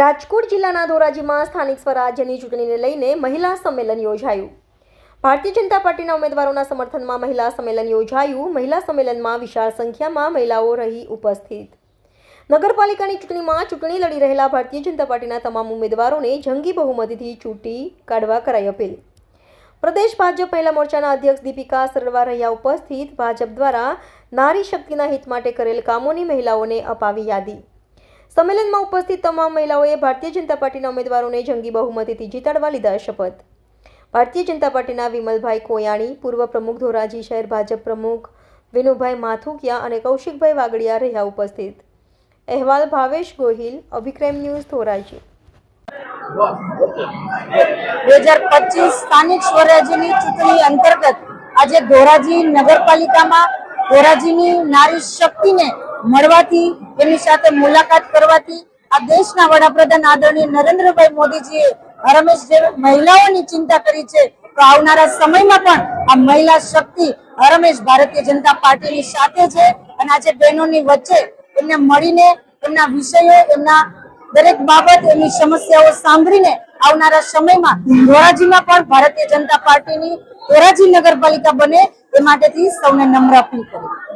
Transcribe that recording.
રાજકોટ જિલ્લાના ધોરાજીમાં સ્થાનિક સ્વરાજ્યની ચૂંટણીને લઈને મહિલા સંમેલન યોજાયું. ભારતીય જનતા પાર્ટીના ઉમેદવારોના સમર્થનમાં મહિલા સંમેલન યોજાયું. મહિલા સંમેલનમાં વિશાળ સંખ્યામાં મહિલાઓ રહી ઉપસ્થિત. નગરપાલિકાની ચૂંટણીમાં ચૂંટણી લડી રહેલા ભારતીય જનતા પાર્ટીના તમામ ઉમેદવારોને જંગી બહુમતીથી ચૂંટી કાઢવા કરાઈ અપીલ. પ્રદેશ ભાજપ મહિલા મોરચાના અધ્યક્ષ દીપિકા સરવાર રહ્યા ઉપસ્થિત. ભાજપ દ્વારા નારી શક્તિના હિત માટે કરેલ કામોની મહિલાઓને અપાવી યાદી. સંમેલનમાં ઉપસ્થિત તમામ મહિલાઓએ ભારતીય જનતા પાર્ટીના ઉમેદવારોને જંગી બહુમતીથી જીતાડવા લીધા શપથ. ભારતીય જનતા પાર્ટીના વિમલભાઈ કોયાણી, પૂર્વ પ્રમુખ ધોરાજી શહેર ભાજપ પ્રમુખ વિનુભાઈ માથુકિયા અને કૌશિકભાઈ વાગડિયા રહ્યા ઉપસ્થિત. અહેવાલ ભાવેશ ગોહિલ, અભિક્રમ ન્યૂઝ ધોરાજી. મહિલાઓની ચિંતા કરી છે, તો આવનારા સમયમાં પણ આ મહિલા શક્તિ હરમેશ ભારતીય જનતા પાર્ટીની સાથે છે અને આજે બહેનોની વચ્ચે એમને મળીને એમના વિષયો, એમના દરેક બાબત એની સમસ્યાઓ સાંભળીને આવનારા સમયમાં ધોરાજીમાં પણ ભારતીય જનતા પાર્ટીની ધોરાજી નગરપાલિકા બને એ માટેથી સૌને નમ્ર અપીલ કરી